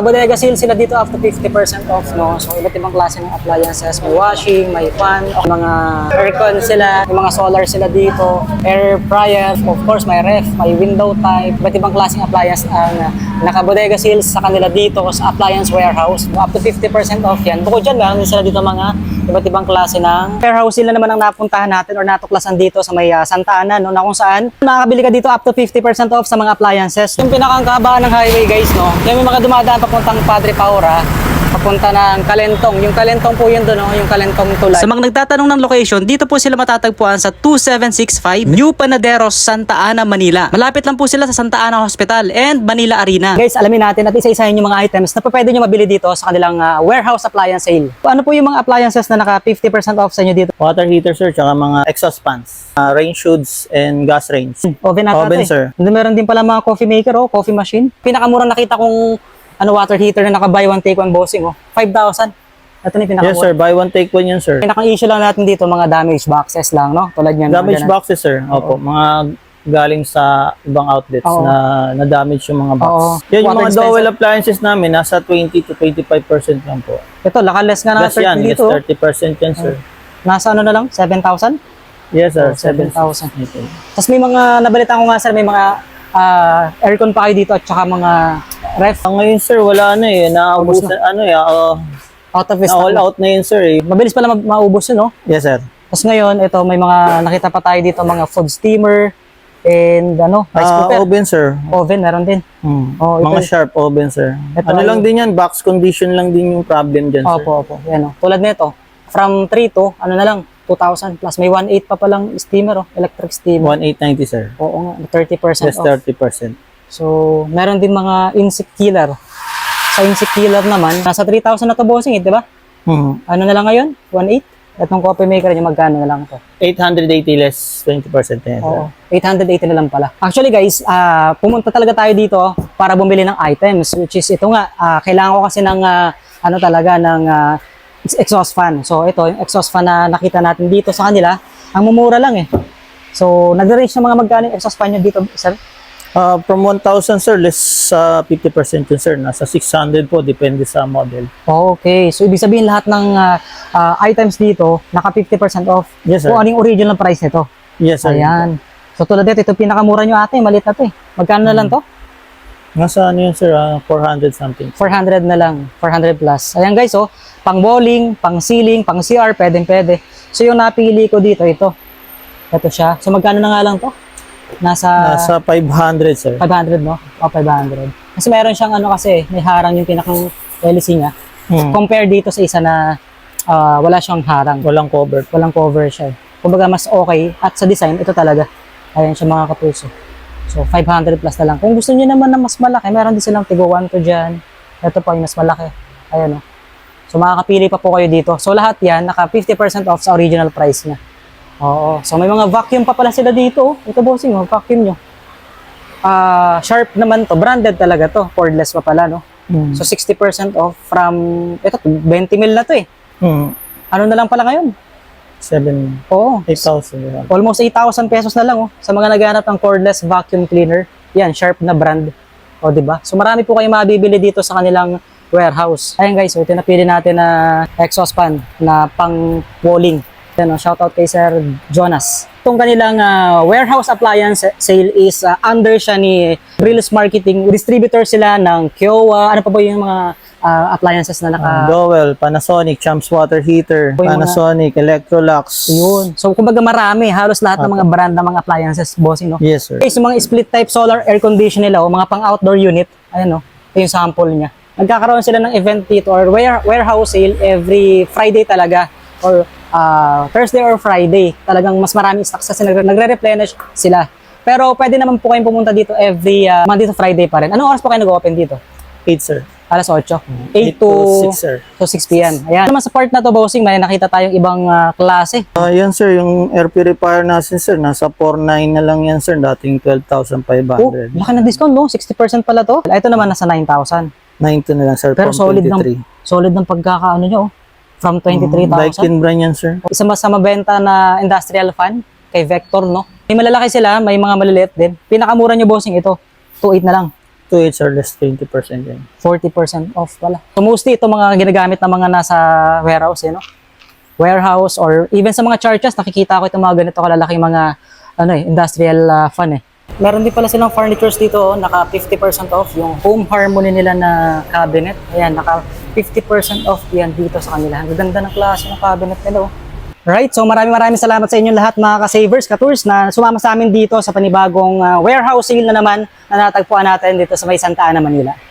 Bodega sale sila dito up to 50% off, no? So, iba't ibang klase ng appliances. May washing, may fan, mga aircon sila, may mga solar sila dito, air fryer, of course, may ref, may window type, iba't ibang klaseng appliance ang uh, naka-bodega sales sa kanila dito sa appliance warehouse. Up to 50% off yan. Bukod dyan, meron sila dito mga iba't ibang klase ng warehouse sila naman ang napuntahan natin or natuklasan dito sa may uh, Santa Ana, no? Na kung saan makakabili ka dito up to 50% off sa mga appliances. Yung pinakang ng highway guys, no? Yung may mga dumadaan papuntang Padre Paura, papunta ng Kalentong. Yung Kalentong po yun doon, no? yung Kalentong tulay. Sa mga nagtatanong ng location, dito po sila matatagpuan sa 2765 New Panaderos, Santa Ana, Manila. Malapit lang po sila sa Santa Ana Hospital and Manila Arena. Guys, alamin natin at isa-isahin yung mga items na pwede nyo mabili dito sa kanilang ah, warehouse appliance sale. Ano po yung mga appliances na naka 50% off sa inyo dito? Water heater sir, tsaka mga exhaust fans, uh, range hoods, and gas range. Oven ata Oven, eh. sir. Hindi meron din pala mga coffee maker oh, coffee machine. Pinakamura nakita kong ano water heater na naka buy one take one bossing oh. 5,000. Ito na pinakamura. Yes sir, buy one take one yan sir. Pinaka-issue lang natin dito mga damage boxes lang, no? Tulad yan. mga Damage boxes sir, opo, mga galing sa ibang outlets Oo. na na-damage yung mga box. Oo. Yan yung Water mga dowel appliances namin, nasa 20 to 25% lang po. Ito, lakalas nga na Plus yan, yes, dito. oh. 30% yan sir. Nasa ano na lang? 7,000? Yes sir, Oh, 7,000. 7,000. Tapos may mga, nabalita ko nga sir, may mga ah, aircon pa kayo dito at saka mga ref Ah, ngayon sir, wala na eh. Naubos na, ano eh, uh, out of na stock. all out na yun sir eh. Mabilis pala ma- maubos yun, no? Yes sir. Tapos ngayon, ito, may mga nakita pa tayo dito, mga food steamer and ano, rice cooker. oven sir. Oven, meron din. Hmm. Oh, ito- mga sharp oven sir. Ito ano ay- lang din yan, box condition lang din yung problem dyan sir. Opo, opo. Yan, oh. Tulad nito, from 3 to, ano na lang, 2,000 plus. May 1.8 pa palang steamer, oh, electric steamer. 1890 sir. Oo nga, 30% Just off. 30%. So, meron din mga insect killer. Sa insect killer naman, nasa 3,000 na to bossing, eh, di ba? Mhm. Ano na lang ngayon? 1.8? Itong coffee maker niya, magkano na lang to? 880 less 20% na yan. Oo, 880 na lang pala. Actually guys, ah, pumunta talaga tayo dito para bumili ng items, which is ito nga, ah, kailangan ko kasi ng, ah, ano talaga, ng ah, exhaust fan. So ito, yung exhaust fan na nakita natin dito sa kanila, ang mumura lang eh. So, nag-range ng mga magkano yung exhaust fan nyo dito, sir? Ah, from 1,000 sir, less sa 50% yun sir. Nasa 600 po, depende sa model. Okay, so ibig sabihin lahat ng ah, ah, items dito, naka 50% off. Yes sir. Kung ano yung original price nito. Yes sir. Ayan. So tulad dito, ito pinakamura nyo ate, maliit na to eh. Magkano na lang to? Nasa ano yun sir, ah, 400 something. 400 na lang, 400 plus. Ayan guys, oh, pang bowling, pang ceiling, pang CR, pwedeng pwede. So yung napili ko dito, ito. Ito siya. So magkano na nga lang to? Nasa, Nasa 500 sir. 500, no? O, 500. Kasi meron siyang ano kasi, may harang yung pinakang LC niya. Hmm. Compare dito sa isa na ah, wala siyang harang. Walang cover. Walang cover siya. eh. Kumbaga mas okay. At sa design, ito talaga. Ayan siya mga kapuso. So, 500 plus na lang. Kung gusto niyo naman na mas malaki, meron din silang tigo 1 to dyan. Ito pa yung mas malaki. Ayan o. So, makakapili pa po kayo dito. So, lahat yan, naka 50% off sa original price niya. Oo. So, may mga vacuum pa pala sila dito. oh. Ito, bossing, oh, vacuum nyo. Ah, sharp naman to. Branded talaga to. Cordless pa pala, no? Hmm. So, 60% off from, ito, 20 mil na to eh. Hmm. Ano na lang pala ngayon? 7, Oo. 8,000. yeah. Almost 8,000 pesos na lang oh, sa mga naghahanap ng cordless vacuum cleaner. Yan, Sharp na brand. O, di ba? So marami po kayong mabibili dito sa kanilang warehouse. Ayun guys, so ito napili natin na exhaust fan na pang walling. Yan, oh, shout out kay Sir Jonas. Itong kanilang ah, warehouse appliance sale is ah, under siya ni Brills Marketing. Distributor sila ng Kiowa. Ano pa ba yung mga ah, appliances na naka... Ah, Dowel, Panasonic, Champs Water Heater, yung mga- Panasonic, Electrolux. yun. So kumbaga marami, halos lahat ng mga brand ng mga appliances, bossing, no? Yes, sir. Okay, so mga split type solar air condition nila, o mga pang outdoor unit, ayan o, ito yung sample niya. Nagkakaroon sila ng event dito or ware- warehouse sale every Friday talaga or ah, Thursday or Friday. Talagang mas maraming stocks kasi nagre- nagre-replenish sila. Pero pwede naman po kayong pumunta dito every ah, Monday to Friday pa rin. Anong oras po kayo nag-open dito? 8, sir. Alas 8. 8 8 to, to 6, sir. to 6 p.m. Ayan. Naman sa part na to, bossing, may nakita tayong ibang ah, klase. Ah, yan, sir. Yung air purifier natin, sir. Nasa 4,900 na lang yan, sir. Dating Oh, 12,500. laki na discount, no? 60% pala to. Ito naman nasa 9,000. 9 na lang, sir. Pero solid ng 23. solid ng pagkakaano nyo. oh. From 23,000. Daikin brand yan, sir. Isa mas sa mabenta na industrial fan kay Vector, no? May malalaki sila, may mga maliliit din. Pinakamura nyo bossing ito, 2.8 na lang. to 8 sir, less 20% yan. 40% off pala. So mostly ito mga ginagamit ng mga nasa warehouse, eh, no? Warehouse or even sa mga churches, nakikita ko itong mga ganito kalalaking mga ano eh, industrial ah, fan eh. Meron din pala silang furnitures dito, naka 50% off yung home harmony nila na cabinet. Ayan, naka 50% off yan dito sa kanila. Ang ganda ng klase ng cabinet nila. Oh. Right, so maraming maraming salamat sa inyong lahat mga ka-savers, ka-tours na sumama sa amin dito sa panibagong ah, warehouse sale na naman na natagpuan natin dito sa may Santa Ana, Manila.